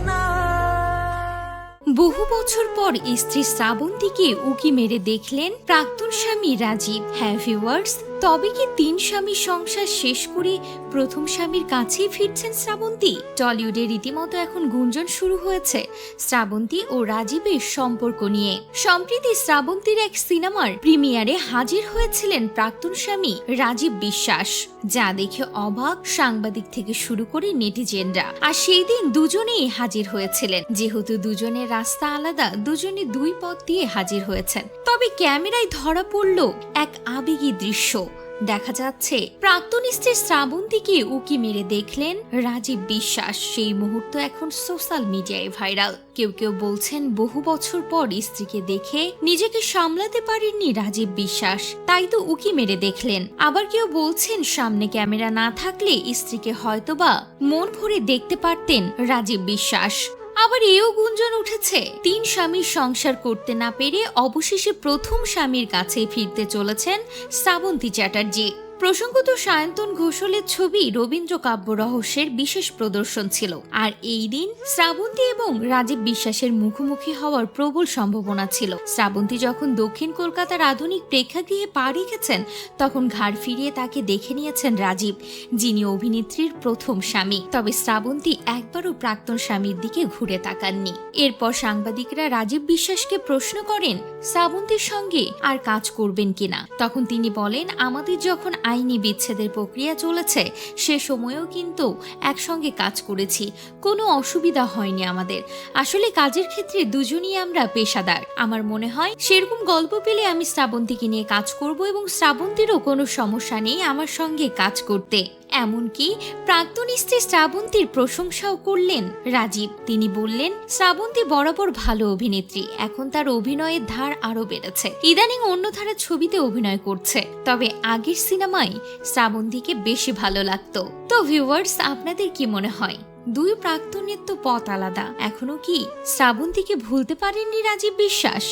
না। বহু বছর পর স্ত্রী শ্রাবন্তীকে উকি মেরে দেখলেন প্রাক্তন স্বামী রাজীব। হ্যাঁ ভিউয়ার্স তবে কি তিন স্বামী সংসার শেষ করে প্রথম স্বামীর কাছেই ফিরছেন শ্রাবন্তী? টলিউডে রীতিমতো এখন গুঞ্জন শুরু হয়েছে শ্রাবন্তী ও রাজীবের সম্পর্ক নিয়ে। সম্প্রতি শ্রাবন্তীর এক সিনেমার প্রিমিয়ারে হাজির হয়েছিলেন প্রাক্তন স্বামী রাজীব বিশ্বাস, যা দেখে অবাক সাংবাদিক থেকে শুরু করে নেটিজেনরা। আর সেই দিন দুজনেই হাজির হয়েছিলেন। যেহেতু দুজনের রাস্তা আলাদা, দুজনে দুই পথ দিয়ে হাজির হয়েছেন। তবে ক্যামেরায় ধরা পড়ল এক আবেগী দৃশ্য। দেখা যাচ্ছে, প্রাক্তন স্ত্রী শ্রাবন্তীকে উকি মেরে দেখলেন রাজীব বিশ্বাস। সেই মুহূর্ত এখন সোশ্যাল মিডিয়ায় ভাইরাল। কেউ কেউ বলছেন বহু বছর পর স্ত্রীকে দেখে নিজেকে সামলাতে পারেননি রাজীব বিশ্বাস। তাই তো উকি মেরে দেখলেন। আবার কেউ বলছেন সামনে ক্যামেরা না থাকলে স্ত্রীকে হয়তোবা মন ভরে দেখতে পারতেন রাজীব বিশ্বাস। আবার এও গুঞ্জন উঠেছে। তিন স্বামীর সংসার করতে না পেরে অবশেষে প্রথম স্বামীর কাছে ফিরতে চলেছেন শ্রাবন্তী চ্যাটার্জি। প্রসঙ্গত সায়ন্তন ঘোষলের ছবি রবীন্দ্র কাব্য রহস্যের বিশেষ প্রদর্শন ছিল। আর এই দিন শ্রাবন্তী এবং রাজীব বিশ্বাসের মুখোমুখি হওয়ার প্রবল সম্ভাবনা ছিল। শ্রাবন্তী যখন দক্ষিণ কলকাতার আধুনিক প্রেক্ষাগৃহে পা রেখেছেন, তখন ঘাড় ফিরিয়ে তাকে দেখে নিয়েছেন রাজীব, যিনি অভিনেত্রীর প্রথম স্বামী। তবে শ্রাবন্তী একবারও প্রাক্তন স্বামীর দিকে ঘুরে তাকাননি। এরপর সাংবাদিকরা রাজীব বিশ্বাসকে প্রশ্ন করেন, শ্রাবন্তীর সঙ্গে আর কাজ করবেন কিনা? তখন তিনি বলেন, আমাদের যখন আইনি বিচ্ছেদের প্রক্রিয়া চলেছে। সে সময়েও কিন্তু একসঙ্গে কাজ করেছি। কোনো অসুবিধা হয়নি আমাদের। আসলে কাজের ক্ষেত্রে দুজনই আমরা পেশাদার। আমার মনে হয় সেরকম গল্প পেলে আমি শ্রাবন্তীকে নিয়ে কাজ করব এবং শ্রাবন্তীরও কোনো সমস্যা নেই আমার সঙ্গে কাজ করতে। এমনকি প্রাক্তন স্ত্রী শ্রাবন্তীর প্রশংসাও করলেন রাজীব। তিনি বললেন, শ্রাবন্তী বরাবর ভালো অভিনেত্রী, এখন তার অভিনয়ের ধার আরও বেড়েছে। ইদানিং অন্য ধারা ছবিতে অভিনয় করছে, তবে আগের সিনেমায় শ্রাবন্তীকে বেশি ভালো লাগতো। তো ভিউয়ার্স আপনাদের কি মনে হয়? দুই প্রাক্তনের তো পথ আলাদা, এখনও কি শ্রাবন্তীকে ভুলতে পারেননি রাজীব বিশ্বাস?